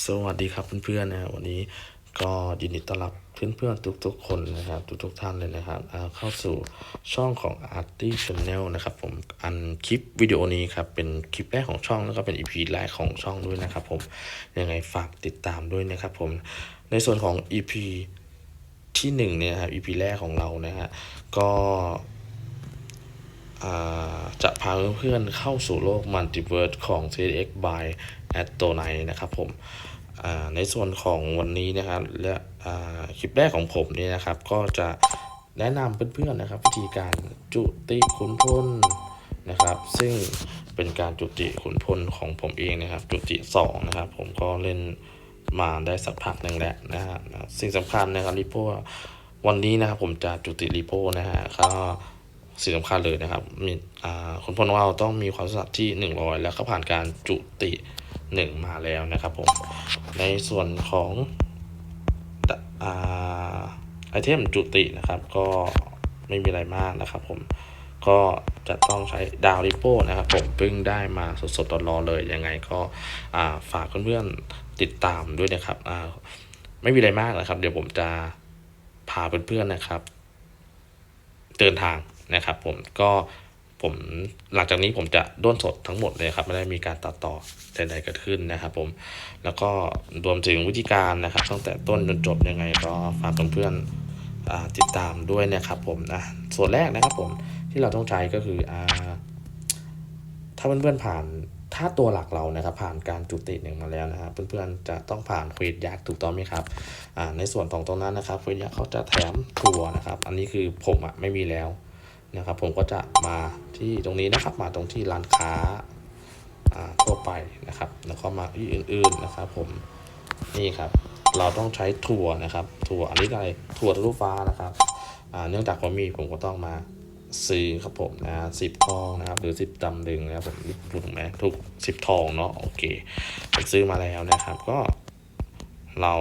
สวัสดีครับเพื่อนๆนะวันนี้ก็ยินดีต้อนรับเพื่อนๆทุกๆคนนะครับ ทุกๆท่านเลยนะครับเข้าสู่ช่องของ Arty Channel นะครับผมอันคลิปวิดีโอนี้ครับเป็นคลิปแรกของช่องแล้วก็เป็น EP แรกของช่องด้วยนะครับผมยังไงฝากติดตามด้วยนะครับผมในส่วนของ EP ที่หนึ่งเนี่ยครับ EP แรกของเรานะฮะก็ จะพาเพื่อนๆเข้าสู่โลกมัลติเวิร์สของ CX by a t o n i นะครับผมในส่วนของวันนี้นะครับและคลิปแรกของผมเนี่ยนะครับ ก็จะแนะนำเพื่อนๆนะครับ วิธีการจุติขุนพลนะครับ ซึ่งเป็นการจุติขุนพลของผมเองนะครับ จุติสองนะครับ ผมก็เล่นมาได้สักพักหนึ่งแล้วนะฮะสิ่งสำคัญนะครับริโป้วันนี้นะครับผมจะจุติริโป้นะฮะก็ สิ่งสำคัญเลยนะครับมีอ่าคนพลของเราต้องมีความสามารถที่ 100 แล้วก็ผ่านการจุติ 1 มาแล้วนะครับผมในส่วนของอไอเทมจุตินะครับ ก็ไม่มีอะไรมากนะครับผมก็จะต้องใช้ดาวริโป้นะครับผมเพิ่งได้มาสดๆร้อนๆเลยยังไงก็ฝากเพื่อนๆติดตามด้วยนะครับไม่มีอะไรมากนะครับ เดี๋ยวผมจะพาเพื่อนๆนะครับ เดินทาง นะครับผมก็ผมหลังจากนี้ผมจะด้วนสดทั้งหมดเลยครับไม่ได้มีการตัดต่อใดๆเกิดขึ้นนะครับผมแล้วก็รวมถึงวิธีการนะครับตั้งแต่ต้นจนจบยังไงก็ฝากเพื่อนๆอ่าติดตามด้วยนะครับผมนะส่วนแรกนะครับผมที่เราต้องใช้ก็คืออ่าถ้าเพื่อนๆผ่านถ้าตัวหลักเรานะครับผ่านการจุติหนึ่งมาแล้วนะครับเพื่อนๆจะต้องผ่านเควสยักษ์ถูกต้องไหมครับอ่าในส่วนของตรงนั้นนะครับเควสยักษ์เขาจะแถมทัวนะครับ อันนี้คือผมอะไม่มีแล้ว นะครับ ผมก็จะมาที่ตรงนี้นะครับ มาตรงที่ร้านค้าทั่วไปนะครับ แล้วก็มาที่อื่น ๆนะครับ ผมนี่ครับ เราต้องใช้ถั่วนะครับ ถั่วอันนี้อะไรถั่วทะลุฟ้านะครับเนื่องจากผมมีผมก็ต้องมาซื้อครับผมนะสิบทองนะครับ หรือสิบตำลึงนะครับผมถูกไหมถูกสิบทองเนาะโอเคผมซื้อมาแล้วนะครับ ก็เรา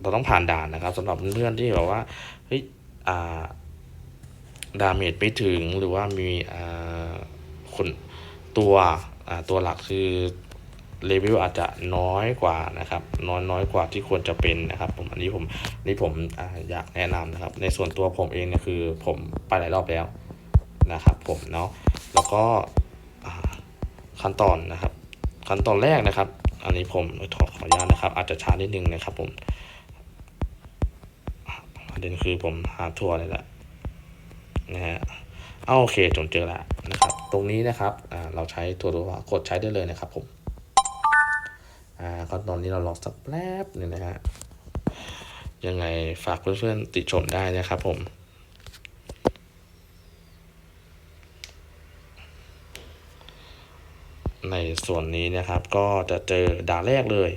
เราต้องผ่านด่านนะครับสำหรับเพื่อนที่แบบว่าเฮ้ยอ่า ดาเมจไม่ถึงหรือว่ามีคนตัวตัวหลักคือเลเวลอาจจะน้อยกว่านะครับน้อยน้อยกว่าที่ควรจะเป็นนะครับผมอันนี้ผมนี่ผมออยากแนะนำนะครับ ในส่วนตัวผมเองเนี่ยคือผมไปหลายรอบแล้วนะครับ ผมเนาะแล้วก็ขั้นตอนนะครับ ขั้นตอนแรกนะครับ อันนี้ผมขอขออนุญาตนะครับ อาจจะช้านิดนึงนะครับผมประเด็นคือผมหาทัวร์เลยแหละ นะฮะเอาโอเคจนเจอแล้วนะครับ ตรงนี้นะครับเราใช้ตัวตัวกดใช้ได้เลยนะครับผมอ่าขั้นตอนนี้เราลองสักแป๊บนึงนะฮะยังไงฝากเพื่อนๆติชมได้นะครับผมในส่วนนี้นะครับก็จะเจอด่านแรกเลย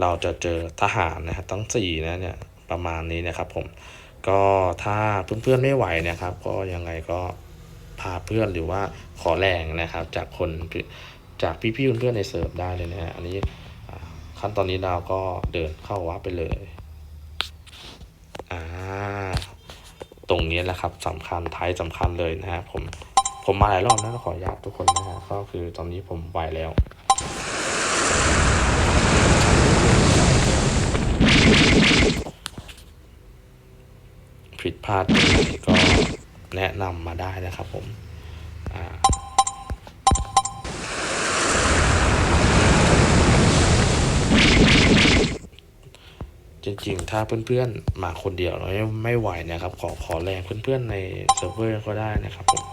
เราจะเจอทหารนะครับทั้งสี่นะเนี่ยประมาณนี้นะครับผม ก็ถ้าเพื่อนๆไม่ไหวนะครับ ก็ยังไงก็พาเพื่อนหรือว่าขอแรงนะครับ จากคนจากพี่ๆเพื่อนๆในเซิร์ฟได้เลยนะฮะอันนี้ขั้นตอนนี้เราก็เดินเข้าวับไปเลยอ่าตรงนี้แหละครับสำคัญท้ายสำคัญเลยนะฮะผมผมมาหลายรอบแล้วขออนุญาตทุกคนนะฮะก็คือตอนนี้ผมไหวแล้ว ผิดพลาดก็แนะนำมาได้นะครับผมจริงๆ ถ้าเพื่อนๆ มาคนเดียวแล้วไม่ไหวนะครับ ขอขอแรงเพื่อนๆ ในเซิร์ฟเวอร์ก็ได้นะครับผม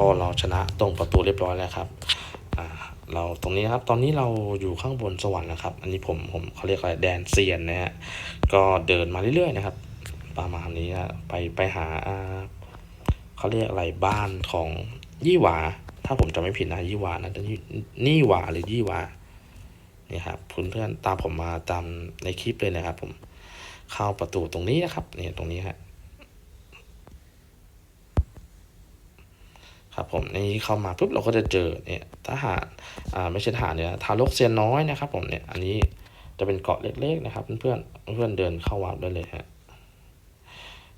าพอเราชนะตรงประตูเรียบร้อยแล้วครับเราตรงนี้ครับตอนนี้เราอยู่ข้างบนสวรรค์นะครับ อันนี้ผมผมเขาเรียกอะไรแดนเซียนนะฮะก็เดินมาเรื่อยๆนะครับ ประมาณนี้นะไปไปหาเขาเรียกอะไรบ้านของยี่หวา ถ้าผมจำไม่ผิดนะยี่หวานะจะนี่นี่หวาหรือยี่หวานี่ครับเพื่อนๆตามผมมาตามในคลิปเลยนะครับ ผมเข้าประตูตรงนี้นะครับเนี่ยตรงนี้ฮะ ครับผมในี่เข้ามาปุ๊บเราก็จะเจอเนี่ยทหารอ่าไม่ใช่ทหารเนี่ยทารกเซียนน้อยนะครับผมเนี่ยอันนี้จะเป็นเกาะเล็กๆนะครับ เพื่อนๆเพื่อนเดินเข้าวาร์ปได้เลยฮะ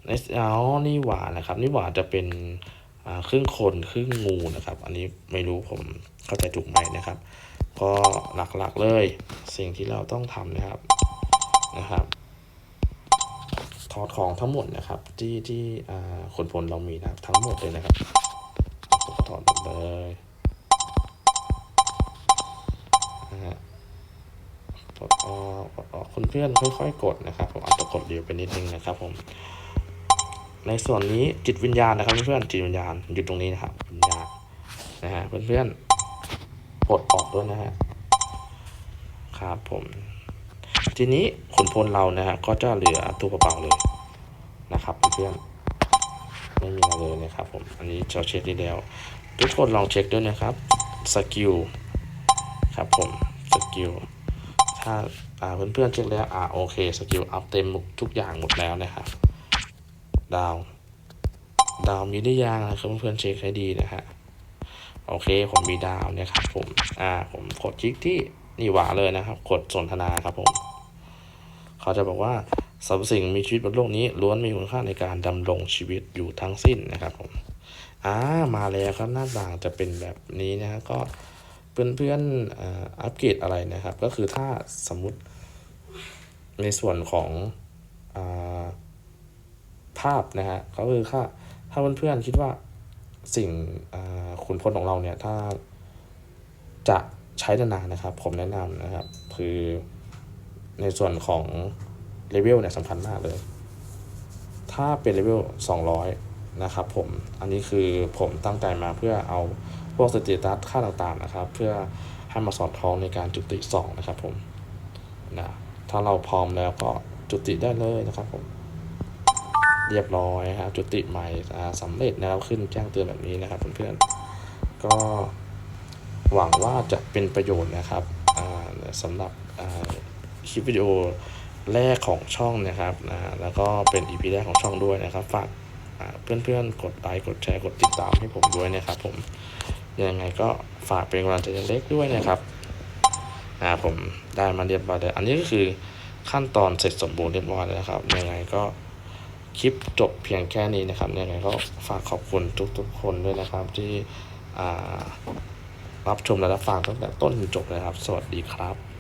ในเอนี่หว่านะครับนี่หว่าจะเป็นอ่าครึ่งคนครึ่งงูนะครับ อันนี้ไม่รู้ผมเข้าใจถูกไหมนะครับ ก็หลักๆเลยสิ่งที่เราต้องทำนะครับนะครับถอดของทั้งหมดนะครับที่ที่ขนพลเรามีนะครับทั้งหมดเลยนะครับ อดหมดเลยนะฮะปลดออกปลดออกคุณเพื่อนค่อยๆกดนะครับผมอาจจะกดเร็วไปนิดนึงนะครับผม ในส่วนนี้จิตวิญญาณนะครับเพื่อนจิตวิญญาณอยู่ตรงนี้นะครับวิญญาณนะฮะเพื่อนๆปลดออกด้วยนะฮะครับผมทีนี้ขุนพลเรานะฮะก็จะเหลือตัวเปล่าเลยนะครับเพื่อนไม่มีอะไรเลยนะครับผมอันนี้เราเช็คดีแล้ว ทุกคนลองเช็คด้วยนะครับสกิลครับผมสกิลถ้าอ่าเพื่อนๆเช็คแล้วอ่าโอเคสกิลอัพเต็มทุกอย่างหมดแล้วนะครับดาวดาวมีได้ยังนะครับเพื่อนๆเช็คให้ดีนะฮะโอเคผมมีดาวเนี่ยครับผมอ่าผมกดคลิกที่นี่หวาเลยนะครับ กดสนทนาครับผม เขาจะบอกว่าสรรพสิ่งมีชีวิตบนโลกนี้ล้วนมีคุณค่าในการดำรงชีวิตอยู่ทั้งสิ้นนะครับผม อ่ามาแล้วครับหน้าต่างจะเป็นแบบนี้นะฮะก็เพื่อนเพื่อนอัปเกรดอะไรนะครับ ก็คือถ้าสมมุติในส่วนของอาภาพนะฮะก็คือถ้าถ้าเพื่อนเพื่อนคิดว่าสิ่งขุนพลของเราเนี่ยถ้าจะใช้นานๆนะครับ ผมแนะนำนะครับ คือในส่วนของเลเวลเนี่ยสำคัญมากเลย ถ้าเป็นเลเวล200 นะครับผมอันนี้คือผมตั้งใจมาเพื่อเอาพวกสเตตัสค่าต่างๆนะครับ เพื่อให้มาสอดคล้องในการจุติ 2 นะครับผมนะถ้าเราพร้อมแล้วก็จุติได้เลยนะครับผม เรียบร้อยครับจุติใหม่อ่าสำเร็จนะครับขึ้นแจ้งเตือนแบบนี้นะครับเพื่อนๆก็หวังว่าจะเป็นประโยชน์นะครับอ่าสำหรับคลิปวิดีโอแรกของช่องนะครับนะแล้วก็เป็น EP แรกของช่องด้วยนะครับฝาก เพื่อนๆ กดไลค์กดแชร์กดติดตามให้ผมด้วยนะครับผมยังไงก็ฝากเป็นกำลังใจเล็กด้วยนะครับอ่าผมได้มาเรียบร้อยแล้วอันนี้ก็คือขั้นตอนเสร็จสมบูรณ์เรียบร้อยแล้วนะครับยังไงก็คลิปจบเพียงแค่นี้นะครับยังไงก็ฝากขอบคุณทุกๆ คนด้วยนะครับที่รับชมและรับฟังตั้งแต่ต้นจนจบเลยครับ สวัสดีครับ